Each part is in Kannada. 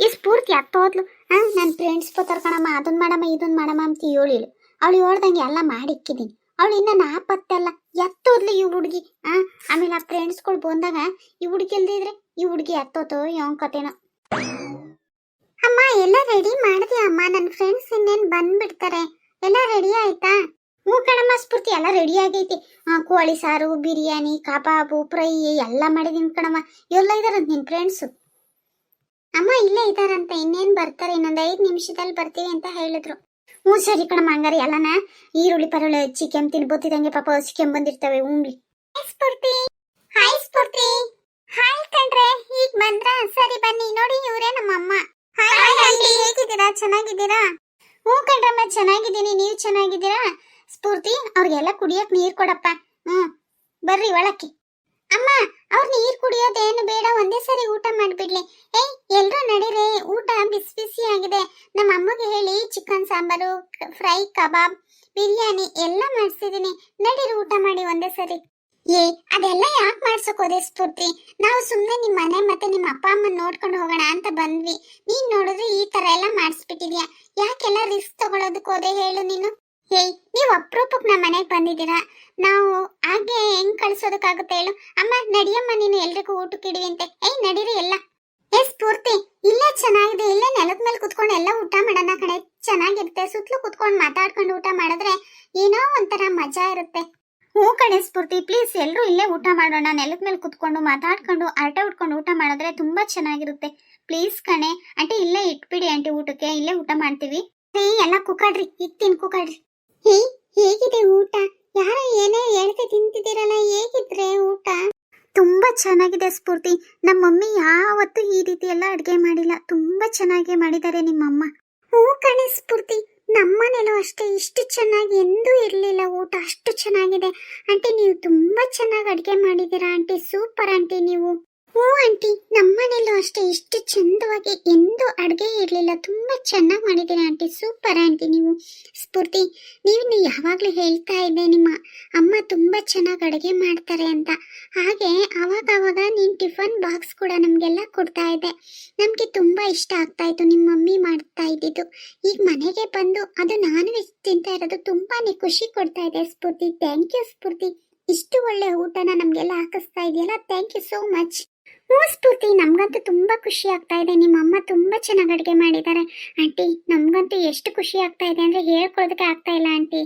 ಈ ಸ್ಫೂರ್ತಿ ಹತ್ತೋದ್ಲು ಹಾ ನನ್ನ ಫ್ರೆಂಡ್ಸ್ ಬರ್ತಾರ ಕಣಮ್ಮ ಅದನ್ನ ಮಾಡಮ್ಮ ಇದನ್ನ ಮಾಡಮ್ಮ ಅಂತ ಹೇಳಿಳು. ಅವಳು ಹೇಳ್ದಂಗೆ ಎಲ್ಲ ಮಾಡಿಕ್ಕಿದ್ದೀನಿ ಅವಳು ಇನ್ನ ನಾ ಪತ್ತಲ್ಲ ಎತ್ತೋದ್ಲು ಈ ಹುಡುಗಿ. ಆ, ಆಮೇಲೆ ಆ ಫ್ರೆಂಡ್ಸ್ಗಳು ಬಂದಾಗ ಈ ಹುಡುಗಿ ಇಲ್ದಿದ್ರೆ ಈ ಹುಡುಗಿ ಎತ್ತೋತೋ ಯಾವ ಕತೆನೋ. ಅಮ್ಮ, ಎಲ್ಲ ರೆಡಿ ಮಾಡಿದೆ ಅಮ್ಮ? ನನ್ನ ಫ್ರೆಂಡ್ಸ್ ಇನ್ನೇನು ಬಂದ್ಬಿಡ್ತಾರೆ. ಎಲ್ಲ ರೆಡಿ ಆಯ್ತಾ? ಹ್ಞೂ ಕಣಮ್ಮ, ಸ್ಫೂರ್ತಿ ಎಲ್ಲ ರೆಡಿ ಆಗೈತಿ. ಕೋಳಿ ಸಾರು, ಬಿರಿಯಾನಿ, ಕಬಾಬು, ಫ್ರೈ ಎಲ್ಲ ಮಾಡಿದೀನಿ ಕಣಮ್ಮ. ಎಲ್ಲ ಇದಾರಂತ ನಿನ್ನ ಫ್ರೆಂಡ್ಸು ಅಮ್ಮ ಇಲ್ಲೇ ಇದಾರಂತ ಇನ್ನೇನ್ ಬರ್ತಾರೆ ಇನ್ನೊಂದು ಐದು ನಿಮಿಷದಲ್ಲಿ ಬರ್ತೀವಿ ಅಂತ ಹೇಳಿದ್ರು. ಹ್ಞೂ ಸರಿ ಕಣಮ್ಮ ಹಂಗಾರೆ ಎಲ್ಲನ ಈರುಳ್ಳಿ ಪರಳೆ ಹೆಚ್ಚಿ ಕೆಂಪು ತಿನ್ಬೋತಿದಂಗೆ ಪಾಪ ಹಸಿ ಕೆಂಪು ಬಂದಿರ್ತವೆ ಉಂಗ್ಲಿ. ಸ್ಫೂರ್ತಿ ಹಾಯ್ ಸ್ಫೂರ್ತಿ. ಹಾಯ್ ಕಣ್ರೆ ಈಗ ಬಂದ್ರ ಸರಿ ಬನ್ನಿ ನೋಡಿ ಇವರೇ ನಮ್ಮಮ್ಮ. ಹಾಯ್ ಆಂಟಿ ಹೇಗಿದ್ದೀರಾ? ಚೆನ್ನಾಗಿದ್ದೀರಾ? ಹ್ಞೂ ಕಣ್ರಮ್ಮ ಚೆನ್ನಾಗಿದ್ದೀನಿ ನೀವು ಚೆನ್ನಾಗಿದ್ದೀರಾ? ಸ್ಫೂರ್ತಿ ಅವ್ರಿಗೆಲ್ಲ ಕುಡಿಯಕ್ ನೀರ್ ಕೊಡಪ್ಪ. ಹ್ಮ್ ಬರ್ರಿ ಒಳಕ್ಕೆ. ಅಮ್ಮ, ಅವ್ರ ನೀರ್ ಕುಡಿಯೋದೇನು ಬೇಡ, ಒಂದೇ ಸರಿ ಊಟ ಮಾಡ್ಬಿಡ್ಲಿ. ಏಯ್, ಎಲ್ರೂ ನಡೀರಿ, ಊಟ ಬಿಸಿ ಬಿಸಿ ಆಗಿದೆ. ನಮ್ಮ ಅಮ್ಮಗೆ ಹೇಳಿ, chicken sambar, fry, kebab, biryani ಎಲ್ಲ ಮಾಡಿಸಿದೀನಿ. ನಡೀರಿ, ಊಟ ಮಾಡಿ ಒಂದೇ ಸರಿ. ಏ, ಅದೆಲ್ಲ ಯಾಕೆ ಮಾಡ್ಸೋಕೋದೆ ಸ್ಫೂರ್ತಿ? ನಾವು ಸುಮ್ಮನೆ ನಿಮ್ಮ ಮನೆ ಮತ್ತೆ ನಿಮ್ಮ ಅಪ್ಪ ಅಮ್ಮನ ನೋಡ್ಕೊಂಡು ಹೋಗೋಣ ಅಂತ ಬಂದ್ವಿ. ನೀನ್ ನೋಡಿದ್ರೆ ಈ ತರ ಎಲ್ಲ ಮಾಡಿಸ್ಬಿಟ್ಟಿದ್ಯಾ? ಯಾಕೆಲ್ಲ ರಿಸ್ಕ್ ತಗೊಳೋದಕ್ಕೆ ಹೋದೆ ಹೇಳು ನೀನು? ಏಯ್ ನೀವು ಅಪ್ರೂಪಕ್ಕೆ ನಮ್ಮ ಮನೆಗೆ ಬಂದಿದ್ದೀರಾ? ನಾವು ಹಾಗೆ ಹೆಂಗ್ ಕಳ್ಸೋದಕ್ಕಾಗುತ್ತೆ ಹೇಳು. ಅಮ್ಮ, ನಡಿಯಮ್ಮ, ನೀನು ಎಲ್ರಿಗೂ ಊಟಕ್ಕೆ ಇಡುವಂತೆ. ಏಯ್ ನಡೀರಿ ಎಲ್ಲ. ಏ, ಸ್ಫೂರ್ತಿ, ಇಲ್ಲೇ ಚೆನ್ನಾಗಿದೆ, ಇಲ್ಲೇ ನೆಲದ ಮೇಲೆ ಕುತ್ಕೊಂಡು ಎಲ್ಲ ಊಟ ಮಾಡೋಣ ಕಣೆ. ಚೆನ್ನಾಗಿರುತ್ತೆ ಸುತ್ತಲೂ ಕುತ್ಕೊಂಡು ಮಾತಾಡ್ಕೊಂಡು ಊಟ ಮಾಡಿದ್ರೆ ಏನೋ ಒಂಥರ ಮಜಾ ಇರುತ್ತೆ. ಹ್ಞೂ ಕಣೆ ಸ್ಫೂರ್ತಿ, ಪ್ಲೀಸ್ ಎಲ್ಲರೂ ಇಲ್ಲೇ ಊಟ ಮಾಡೋಣ. ನೆಲದ ಮೇಲೆ ಕುತ್ಕೊಂಡು ಮಾತಾಡ್ಕೊಂಡು ಆಟ ಉಟ್ಕೊಂಡು ಊಟ ಮಾಡಿದ್ರೆ ತುಂಬಾ ಚೆನ್ನಾಗಿರುತ್ತೆ. ಪ್ಲೀಸ್ ಕಣೆ, ಆಂಟಿ ಇಲ್ಲೇ ಇಟ್ಬಿಡಿ, ಆಂಟಿ ಊಟಕ್ಕೆ, ಇಲ್ಲೇ ಊಟ ಮಾಡ್ತೀವಿ. ರೀ ಎಲ್ಲ ಕುಕ್ಕಡ್ರಿ ಈಗ ತಿನ್ ಕುಕ್ಕಡ್ರಿ ಹೇ ಹೇಗಿದೆ ಊಟ? ಯಾರೋ ಏನೇ ಹೇಳ್ದೆ ತಿಂತಿದ್ದೀರಲ್ಲ ಹೇಗಿದ್ರೆ ಊಟ? ತುಂಬಾ ಚೆನ್ನಾಗಿದೆ ಸ್ಫೂರ್ತಿ. ನಮ್ಮ ಮಮ್ಮಿ ಯಾವತ್ತೂ ಈ ರೀತಿ ಎಲ್ಲ ಅಡುಗೆ ಮಾಡಿಲ್ಲ. ತುಂಬಾ ಚೆನ್ನಾಗಿ ಮಾಡಿದ್ದಾರೆ ನಿಮ್ಮಮ್ಮ. ಹೂ ಕಣೆ ಸ್ಫೂರ್ತಿ. ನಮ್ಮನೇಲೂ ಅಷ್ಟೇ. ಇಷ್ಟು ಚೆನ್ನಾಗಿ ಎಂದೂ ಇರಲಿಲ್ಲ ಊಟ. ಅಷ್ಟು ಚೆನ್ನಾಗಿದೆ. ಆಂಟಿ ನೀವು ತುಂಬಾ ಚೆನ್ನಾಗಿ ಅಡುಗೆ ಮಾಡಿದ್ದೀರಾ. ಆಂಟಿ ಸೂಪರ್ ಆಂಟಿ ನೀವು. ಹ್ಞೂ ಆಂಟಿ ಮನೆಯಲ್ಲೂ ಅಷ್ಟೇ. ಇಷ್ಟು ಚಂದವಾಗಿ ಎಂದೂ ಅಡುಗೆ ಇರಲಿಲ್ಲ. ತುಂಬ ಚೆನ್ನಾಗಿ ಮಾಡಿದ್ದೀರಾ ಆಂಟಿ. ಸೂಪರ್ ಆಂಟಿ ನೀವು. ಸ್ಫೂರ್ತಿ ನೀವು ಯಾವಾಗಲೂ ಹೇಳ್ತಾ ಇದ್ದೆ, ನಿಮ್ಮ ಅಮ್ಮ ತುಂಬ ಚೆನ್ನಾಗಿ ಅಡುಗೆ ಮಾಡ್ತಾರೆ ಅಂತ. ಹಾಗೆ ಆವಾಗವಾಗ ನೀನು ಟಿಫನ್ ಬಾಕ್ಸ್ ಕೂಡ ನಮಗೆಲ್ಲ ಕೊಡ್ತಾ ಇದ್ದೆ. ನಮಗೆ ತುಂಬ ಇಷ್ಟ ಆಗ್ತಾ ಇತ್ತು ನಿಮ್ಮ ಮಮ್ಮಿ ಮಾಡ್ತಾ ಇದ್ದಿದ್ದು. ಈಗ ಮನೆಗೆ ಬಂದು ಅದು ನಾನು ವೆಜ್ ತಿಂತಾ ಇರೋದು ತುಂಬಾ ಖುಷಿ ಕೊಡ್ತಾ ಇದೆ ಸ್ಫೂರ್ತಿ. ಥ್ಯಾಂಕ್ ಯು ಸ್ಫೂರ್ತಿ. ಇಷ್ಟು ಒಳ್ಳೆ ಊಟನ ನಮಗೆಲ್ಲ ಹಾಕಿಸ್ತಾ ಇದೆಯಲ್ಲ. Thank you so much. ಹ್ಞೂ ಸ್ಫೂರ್ತಿ ನಮಗಂತೂ ತುಂಬಾ ಖುಷಿ ಆಗ್ತಾ ಇದೆ. ನಿಮ್ಮ ಅಮ್ಮ ತುಂಬಾ ಚೆನ್ನಾಗಿ ಅಡುಗೆ ಮಾಡಿದ್ದಾರೆ. ಆಂಟಿ ನಮಗಂತೂ ಎಷ್ಟು ಖುಷಿ ಆಗ್ತಾ ಇದೆ ಅಂದ್ರೆ ಹೇಳ್ಕೊಳ್ಳೋದಕ್ಕೆ ಆಗ್ತಾ ಇಲ್ಲ ಆಂಟಿ.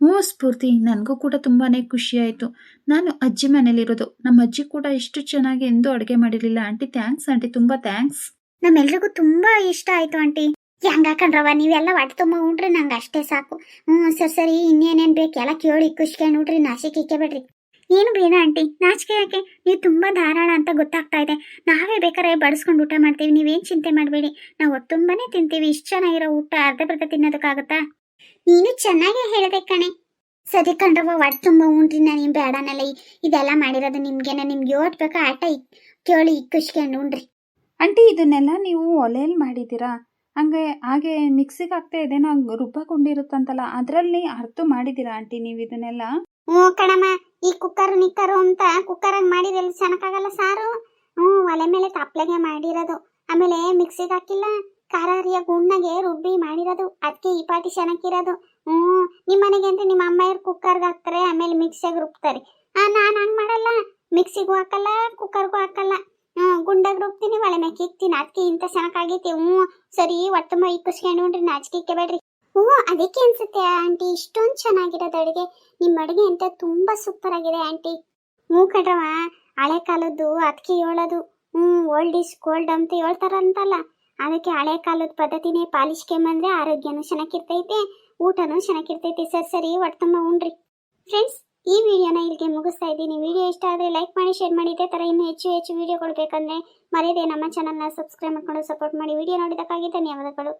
ಹ್ಞೂ ಸ್ಫೂರ್ತಿ ನನಗೂ ಕೂಡ ತುಂಬಾನೇ ಖುಷಿ ಆಯಿತು. ನಾನು ಅಜ್ಜಿ ಮನೇಲಿರೋದು ನಮ್ಮ ಅಜ್ಜಿ ಕೂಡ ಇಷ್ಟು ಚೆನ್ನಾಗಿ ಎಂದೂ ಅಡುಗೆ ಮಾಡಿರಲಿಲ್ಲ. ಆಂಟಿ ಥ್ಯಾಂಕ್ಸ್ ಆಂಟಿ ತುಂಬಾ ಥ್ಯಾಂಕ್ಸ್ ನಮ್ಮೆಲ್ರಿಗೂ ತುಂಬಾ ಇಷ್ಟ ಆಯ್ತು ಆಂಟಿ. ಹೆಂಗಾಕಂಡ್ರವ ನೀವೆಲ್ಲ ಹೊಟ್ಟೆ ತುಂಬ ಉಂಡ್ರಿ ನಂಗೆ ಅಷ್ಟೇ ಸಾಕು. ಹ್ಞೂ ಸರಿ ಸರಿ ಇನ್ನೇನೇನು ಬೇಕು? ಎಲ್ಲ ಕೇಳಿ ಖುಷಿಗೆ ನೋಡ್ರಿ ನಾಚಿಕೆ ಇಕ್ಕೆಬೇಡ್ರಿ ಏನು ಬೇಡ ಆಂಟಿ? ನಾಚಿಕೆ ಯಾಕೆ? ನೀವು ತುಂಬ ಧಾರಾಳ ಅಂತ ಗೊತ್ತಾಗ್ತಾ ಇದೆ. ನಾವೇ ಬೇಕಾದ್ರೆ ಬಡಿಸ್ಕೊಂಡು ಊಟ ಮಾಡ್ತೀವಿ. ನೀವೇನು ಚಿಂತೆ ಮಾಡಬೇಡಿ. ನಾವು ತುಂಬಾನೇ ತಿಂತೀವಿ. ಇಷ್ಟು ಚೆನ್ನಾಗಿರೋ ಊಟ ಅರ್ಧ ಬರ್ಧ ತಿನ್ನೋದಕ್ಕಾಗತ್ತಾ? ನೀನು ಚೆನ್ನಾಗೇ ಹೇಳಿದೆ ಕಣೆ. ಸರಿ ಕಣ್ರವ ವಾಟ್ ತುಂಬ ಉಂಡ್ರಿ ನಾನು ಬೇಡನಲ್ಲ ಇದೆಲ್ಲ ಮಾಡಿರೋದು ನಿಮ್ಗೇನ. ನಿಮ್ಗೆ ಯೋಟ್ ಬೇಕಾ ಆಟ ಕೇಳಿ ಖುಷಿಗೆ ಉಂಡ್ರಿ. ಆಂಟಿ ಇದನ್ನೆಲ್ಲ ನೀವು ಒಲೆಯಲ್ಲಿ ಮಾಡಿದ್ದೀರಾ? ಹಂಗೆ ಹಾಗೆ ಮಿಕ್ಸಿಗೆ ಆಗ್ತಾ ಇದೇನೋ ರುಬ್ಬಕೊಂಡಿರುತ್ತಂತಲ್ಲ ಅದರಲ್ಲಿ ಅರ್ಥ ಮಾಡಿದ್ದೀರಾ ಆಂಟಿ ನೀವು ಇದನ್ನೆಲ್ಲ? ಹ್ಞೂ ಕಣಮ್ಮ. ಈ ಕುಕ್ಕರ್ ನಿಕ್ಕರು ಅಂತ ಕುಕ್ಕರಾಗ ಮಾಡಿದಲ್ಲಿ ಚೆನ್ನಾಗಾಗಲ್ಲ ಸಾರು. ಹ್ಞೂ ಒಲೆ ಮೇಲೆ ತಪ್ಲೆಗೆ ಮಾಡಿರೋದು. ಆಮೇಲೆ ಮಿಕ್ಸಿಗೆ ಹಾಕಿಲ್ಲ, ಖಾರ ಹರಿಯ ಗುಣ್ಣಗೆ ರುಬ್ಬಿ ಮಾಡಿರೋದು. ಅದಕ್ಕೆ ಈ ಪಾಟಿ ಚೆನ್ನಾಗಿರೋದು ಹ್ಞೂ ನಿಮ್ಮ ಮನೆಗೆ ಅಂತ ನಿಮ್ಮ ಅಮ್ಮಾಯರು ಕುಕ್ಕರ್ಗೆ ಹಾಕ್ತಾರೆ, ಆಮೇಲೆ ಮಿಕ್ಸಿಗೆ ರುಬ್ತಾರೆ. ನಾನು ಹಂಗೆ ಮಾಡಲ್ಲ. ಮಿಕ್ಸಿಗೂ ಹಾಕಲ್ಲ, ಕುಕ್ಕರ್ಗೂ ಹಾಕಲ್ಲ. ಹ್ಞೂ ಗುಂಡಾಗ ರುಬ್ತೀನಿ, ಒಲೆ ಮೇಲೆ ಇಕ್ತೀನಿ ಅದಕ್ಕೆ ಇಂಥ ಚೆನ್ನಾಗಾಗೈತಿ ಹ್ಞೂ ಸರಿ ಮೈ ಕುಸ್ಕೊಂಡು ನೋಡ್ರಿ ನಾಚಿಕೆ ಇಕ್ಕೆಬೇಡ್ರಿ. ಹ್ಞೂ ಅದಕ್ಕೆ ಅನ್ಸುತ್ತೆ ಆಂಟಿ, ಇಷ್ಟೊಂದು ಚೆನ್ನಾಗಿರೋದು ಅಡುಗೆ. ನಿಮ್ಮ ಅಡುಗೆ ಅಂತ ತುಂಬ ಸೂಪರ್ ಆಗಿದೆ ಆಂಟಿ. ಹ್ಞೂ ಕಣ್ರವ ಹಳೆ ಕಾಲದ್ದು ಅದಕ್ಕೆ ಹೇಳೋದು. ಹ್ಞೂ ಓಲ್ಡ್ ಇಸ್ ಗೋಲ್ಡ್ ಅಂತ ಹೇಳ್ತಾರಂತಲ್ಲ. ಅದಕ್ಕೆ ಹಳೆ ಕಾಲದ ಪದ್ಧತಿನೇ ಪಾಲಿಸ್ಕೊಂಬಂದ್ರೆ ಆರೋಗ್ಯನೂ ಚೆನ್ನಾಗಿರ್ತೈತೆ, ಊಟನೂ ಚೆನ್ನಾಗಿರ್ತೈತೆ. ಸರ್, ಸರಿ ಒಟ್ಟಮ್ಮ ಉಣ್ರಿ. ಫ್ರೆಂಡ್ಸ್ ಈ ವಿಡಿಯೋನ ಇಲ್ಲಿಗೆ ಮುಗಿಸ್ತಾ ಇದ್ದೀನಿ. ವಿಡಿಯೋ ಇಷ್ಟ ಆದರೆ ಲೈಕ್ ಮಾಡಿ ಶೇರ್ ಮಾಡಿ. ಇದೇ ಥರ ಇನ್ನೂ ಹೆಚ್ಚು ಹೆಚ್ಚು ವಿಡಿಯೋಗಳು ಬೇಕಂದರೆ ಮರೆಯದೆ ನಮ್ಮ ಚಾನಲ್ನ ಸಬ್ಸ್ಕ್ರೈಬ್ ಮಾಡ್ಕೊಂಡು ಸಪೋರ್ಟ್ ಮಾಡಿ. ವಿಡಿಯೋ ನೋಡಿದ್ದಕ್ಕಾಗಿ ಧನ್ಯವಾದಗಳು.